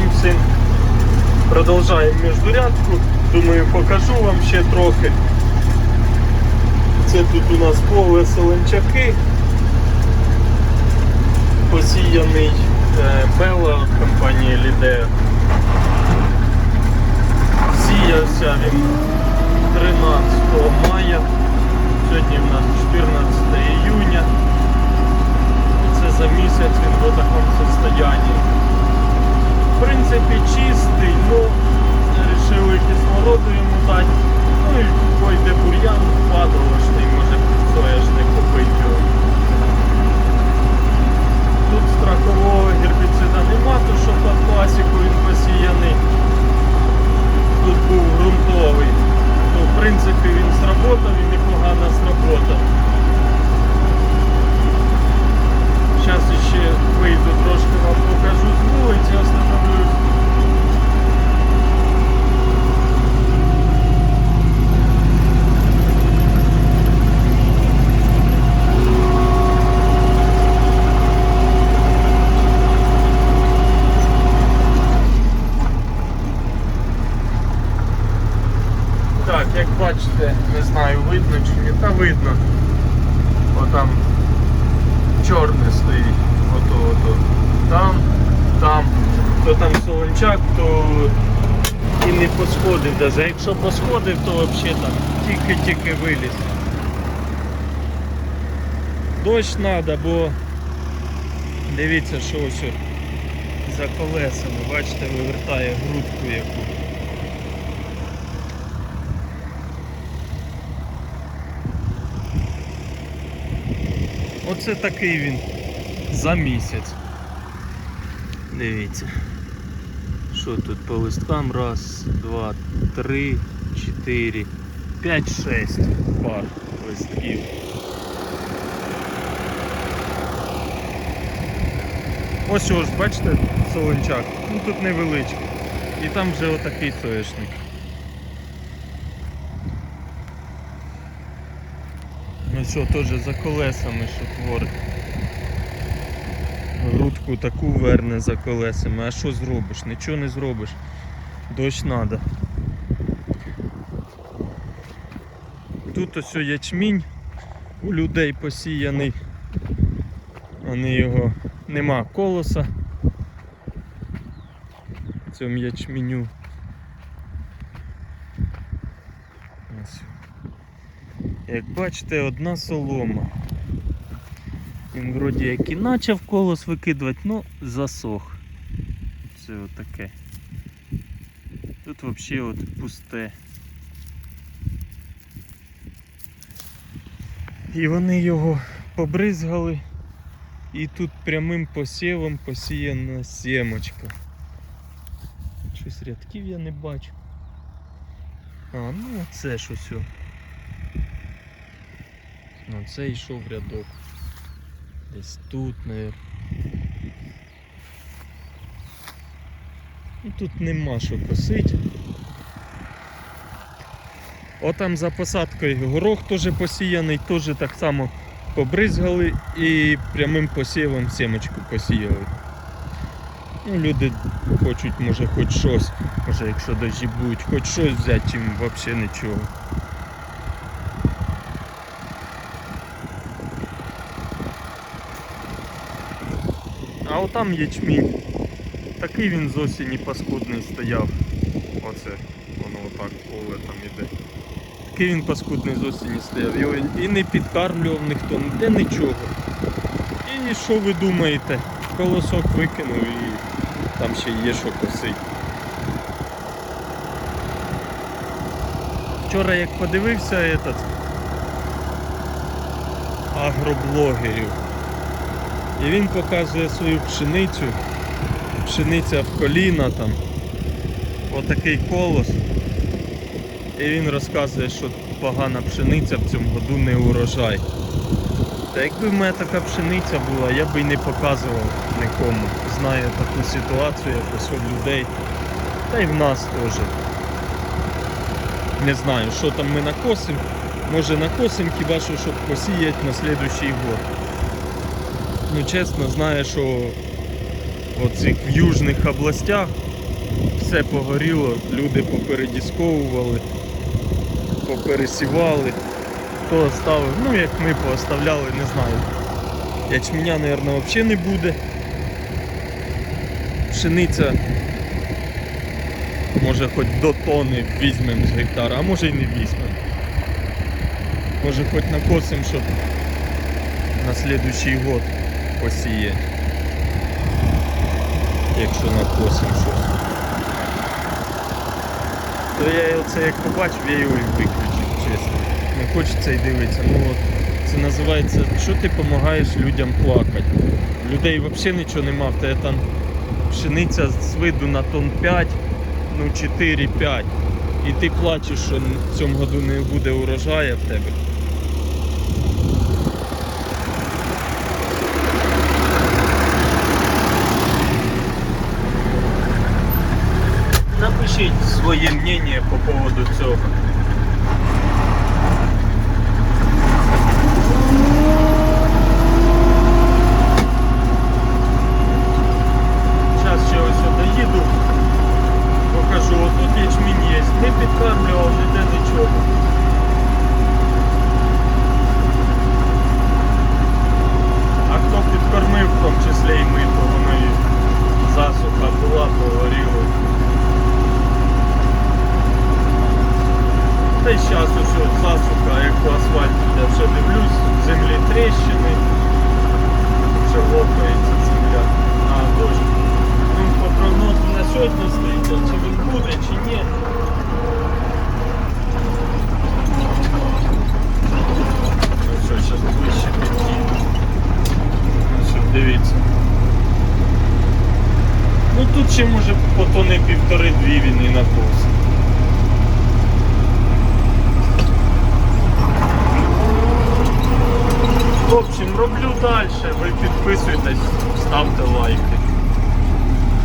день всім. Продовжаємо міждурядку. Думаю, покажу вам ще трохи. Це тут у нас поле Соленчаки. Посіяний е, Бела компанії Лідея. Сіявся він 13 мая. Сьогодні в нас 14 июня. Це за місяць він в такому состоянии. В принципі, чистий, ну вирішили кислороду йому дати. Ну і пойде бур'ян падалошний, може соєшник купити його. Тут страхового гербіцида нема, то що під класику він посіяний. Тут був ґрунтовий. Ну, в принципі, він сработав і непогано сработав. Зараз ще вийду трошки вам покажу з вулиці, остановлюсь. Так, як бачите, не знаю, видно чи ні, та видно. Отам чорне стоїть. Ото, ото. Там, там. То там солончак, то і не посходив навіть. Якщо посходив, то взагалі там тільки-тільки виліз. Дощ треба, бо дивіться, що ось за колесами, бачите, вивертає грудку яку. Оце такий він за місяць. Дивіться. Що тут по листкам? Раз, два, три, чотири, п'ять, шесть пар листків. Ось ось, бачите, солончак. Ну тут невеличкий. І там вже отакий соєшник. Ну що, теж за колесами, що творить. Грудку таку верне за колесами. А що зробиш? Нічого не зробиш. Дощ треба. Тут ось ячмінь у людей посіяний. Вони його нема колоса. В цьому ячменю. Ось. Як бачите, одна солома. Він вроді як і почав колос викидувати, ну засох. Це отаке. Тут взагалі от пусте. І вони його побризгали. І тут прямим посівом посіяна сімочка. Щось рядків я не бачу. А, ну це щось. Ну, це йшов рядок. Десь тут, навіть. Тут нема що косити. Отам за посадкою горох теж посіяний, теж так само побризгали і прямим посівом сімочку посіяли. Ну, люди хочуть, може, хоч щось, може, якщо дощі будуть, хоч щось взяти, чим взагалі нічого. А отам ячмінь. Такий він з осені паскудний стояв. Оце, воно отак поле там іде. Такий він паскудний з осені стояв. Його і не підкармлював ніхто, ніде нічого. І що ви думаєте? Колосок викинув і там ще є що косить. Вчора як подивився этот агроблогерів. І він показує свою пшеницю. Пшениця в коліна там. Отакий колос. І він розказує, що погана пшениця в цьому году не урожай. Та якби в мене така пшениця була, я би і не показував нікому. Знаю таку ситуацію якось у людей. Та й в нас теж. Не знаю, що там ми накосимо. Може накосимо хіба що, щоб посіяти на слідуючий год. Ну чесно, знаю, що в цих южних областях все погоріло, люди попередісковували, попересівали. Хто оставив, ну як ми пооставляли, не знаю. Ячменя, мабуть, взагалі не буде. Пшениця може хоч до тони візьмемо з гектара, а може й не візьмемо. Може хоч накосимо, щоб на слідуючий год посіяти. Якщо накосимо щось. То я оце як побачив, я його і виключив, чесно. Не хочеться й дивитися. Ну от це називається, що ти допомагаєш людям плакати. Людей взагалі нічого нема, в тебе там пшениця з виду на тон 5, ну 4-5. І ти плачеш, що в цьому году не буде урожаю в тебе. Своє мнение по поводу цього. Зараз ще ось доїду, покажу, отут ячмінь є. Не підкармлював ніде нічого. А хто підкормив, в тому числі і ми, то воно і засуха була, погоріло. Й зараз ось засуха, як по асфальту, я вже дивлюсь, землі тріщини, вже лопається земля на дощ. Ну, по прогнозу на сьогодні стоїть, чи він буде, чи ні. Ну що, зараз ближче підійду. Ось дивіться. Ну тут ще може по тони півтори-дві він і накос. В общем, роблю далі. Ви підписуйтесь, ставте лайки.